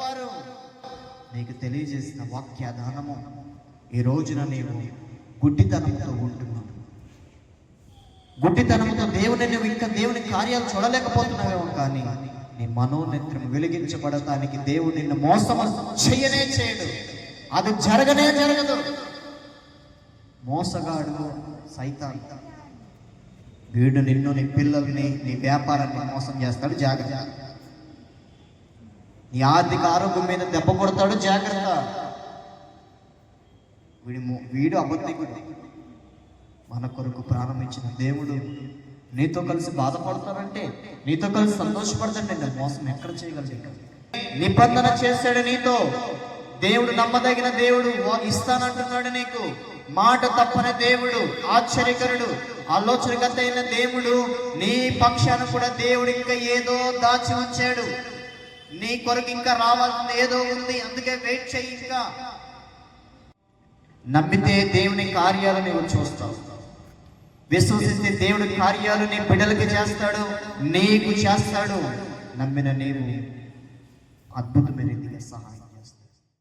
వారు. నీకు తెలియజేసిన వాక్యాధానము ఈ రోజున నీవు గుడ్డితనంతో ఉంటున్నావు. గుడ్డితనంతో దేవుని నువ్వు ఇంకా దేవుని కార్యాలు చూడలేకపోతున్నావేమో కానీ నీ మనోనేత్రం వెలిగించబడటానికి దేవుడు నిన్ను మోసం చేయనే చేయడు. అది జరగనే జరగదు. మోసగాడు సైతాన్ వీడు నిన్ను నీ పిల్లల్ని నీ వ్యాపారాన్ని మోసం చేస్తాడు. జాగ్రత్త. నీ ఆర్థిక ఆరోగ్యం మీద దెబ్బ కొడతాడు జాగ్రత్త. వీడి వీడు అబద్ధికుడు. మన కొరకు ప్రారంభించిన దేవుడు నీతో కలిసి బాధపడతాడంటే నీతో కలిసి సంతోషపడతాడు నేను మోసం ఎక్కడ చేయగలిగాడు నిబంధన చేశాడు నీతో. దేవుడు నమ్మదగిన దేవుడు ఇస్తానంటున్నాడు నీకు. మాట తప్పని దేవుడు ఆశ్చర్యకరుడు ఆలోచనగత అయిన దేవుడు నీ పక్షాన కూడా దేవుడు ఇంకా ఏదో దాచి ఉంచాడు. నీ కొరకు ఇంకా రావాల్సింది ఏదో ఉంది అందుకే వెయిట్ చేయి ఇంకా. నమ్మితే దేవుని కార్యాలు నువ్వు చూస్తావు. విశ్వసిస్తే దేవుడి కార్యాలు నీ బిడ్డలకి చేస్తాడు నీకు చేస్తాడు. నమ్మిన నీవు అద్భుతమైన సహాయం